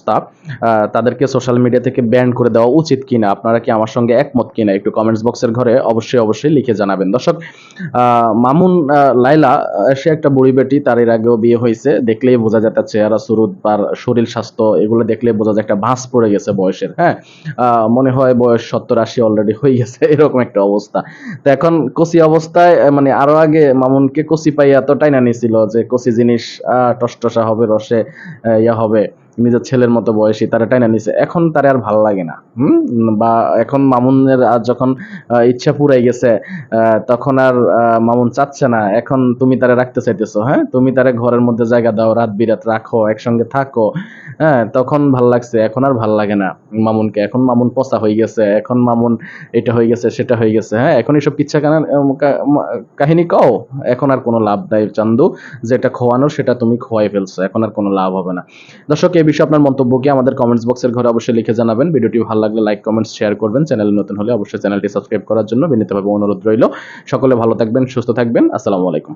Staff তাদেরকে social media থেকে ban করে দেওয়া উচিত কিনা, আপনারা কি আমার সঙ্গে একমত কিনা, একটু কমেন্টস বক্সের ঘরে অবশ্যই অবশ্যই লিখে জানাবেন। দর্শক মামুন লাইলা সে একটা বুড়ি বেটি, তার এর আগেও বিয়ে হয়েছে, দেখলেই বোঝা যায় তার চেহারা, সুরুত, তার শরীর স্বাস্থ্য, এগুলো দেখলে বোঝা যায় একটা ভাঁজ পড়ে গেছে বয়সের হ্যাঁ? মনে হয় বয়স সত্তর আশি অলরেডি হয়ে গেছে, এরকম একটা অবস্থা। তো এখন কচি অবস্থায় মানে আরও আগে মামুনকে কচি পাইয়া তো টাইনা নিছিল যে কচি জিনিস টসটসা হবে, রসে ইয়া হবে। নিজের ছেলের মতো বয়সী, তারা টাইনা নিছে। এখন তারে আর ভালো লাগে না বা এখন মামুনের আর যখন ইচ্ছা পুরাই গেছে তখন আর মামুন চাচ্ছে না, এখন তুমি তারে রাখতে চাইতেছো হ্যাঁ? তুমি তারে ঘরের মধ্যে জায়গা দাও, রাত বিরাত রাখো, একসঙ্গে থাকো হ্যাঁ? তখন ভালো লাগছে, এখন আর ভালো লাগে না মামুনকে। এখন মামুন পচা হয়ে গেছে, এখন মামুন এটা হয়ে গেছে, সেটা হয়ে গেছে হ্যাঁ? এখন এইসব কিচ্ছা কানা- কাহিনী কও? এখন আর কোনো লাভ নাই, চান্দু। যেটা খোয়ানো, সেটা তুমি খোয়াই ফেলছো, এখন আর কোনো লাভ হবে না। দর্শক এই বিষয়ে আপনার মন্তব্য কি, আমাদের কমেন্টস বক্সের ঘরে অবশ্যই লিখে জানাবেন। ভিডিওটি ভালো লাগলে লাইক কমেন্টস শেয়ার করবেন। চ্যানেলে নতুন হলে অবশ্যই চ্যানেলটি সাবস্ক্রাইব করার জন্য বিনীতভাবে অনুরোধ রইল। সকলে ভালো থাকবেন, সুস্থ থাকবেন। আসসালামু আলাইকুম।